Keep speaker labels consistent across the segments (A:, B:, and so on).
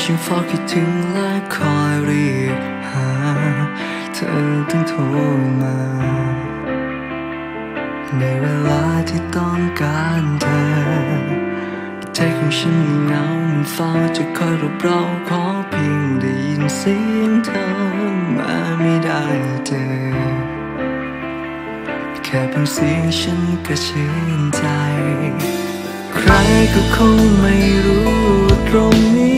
A: ฉันเฝ้าคิดถึงและคอยเรียกหา เธอต้องโทรมา ในเวลาที่ต้องการเธอ ใจของฉันเหงามันเฝ้าจะคอยรบเราขอเพียงได้ยินเสียงเธอมาไม่ได้เจอ แค่เพียงเสียงฉันก็ชื่นใจ ใครก็คงไม่รู้ตรงนี้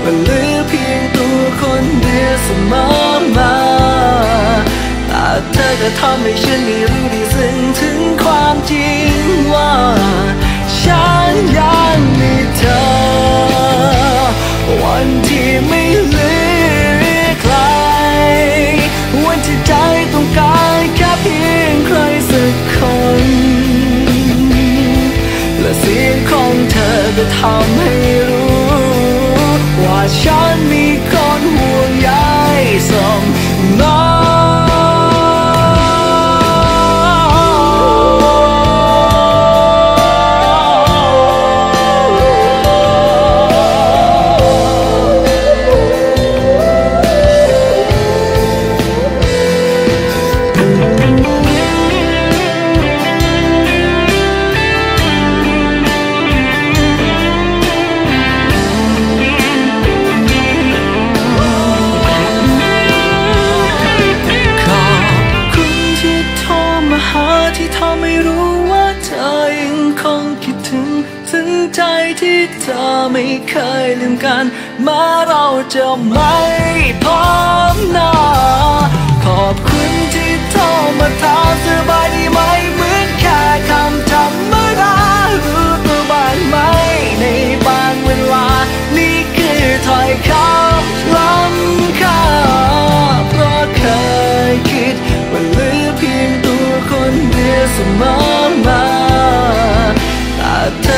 A: คิดว่าเหลือเพียงตัวคนเดียวเสมอมาแต่เธอก็ทำให้ฉันได้รู้ได้ซึ้งถึงความจริงว่า ฉันยังมีเธอ วันที่ไม่เหลือใคร วันที่ใจต้องการแค่เพียงใครสักคน และเสียงของเธอก็ทำให้รู้ ว่าฉันมีคนห่วงใยเสมอ ทำให้รู้ว่าเธอยังคงคิดถึง ถึงใจที่เธอไม่เคยลืมกัน มาเราจะไม่พบหน้าขอบคุณที่โทรมาถามสบายดีไหม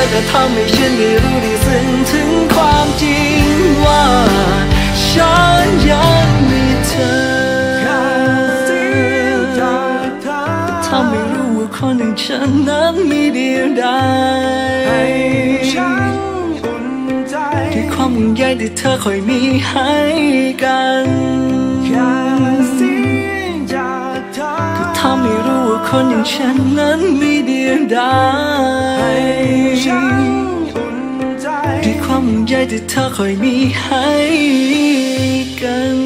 A: อก็ทำให้ฉันได้รู้ได้ซึ้งถึงความจริงว่าฉันยังมีเธอทำให้รู้ว่าคนอย่างฉันนั้นมีเดียวดาย
B: ฉันอุ่นใจ
A: ที่ความห่วงใยที่เธอคอยมีให้กัน
B: แค่สียงจากเธอ
A: ทำให้รู้ คนอย่างฉันนั้นไม่เดียดาย
B: ด้ว
A: ยความใยที่เธอคอยมีให้กัน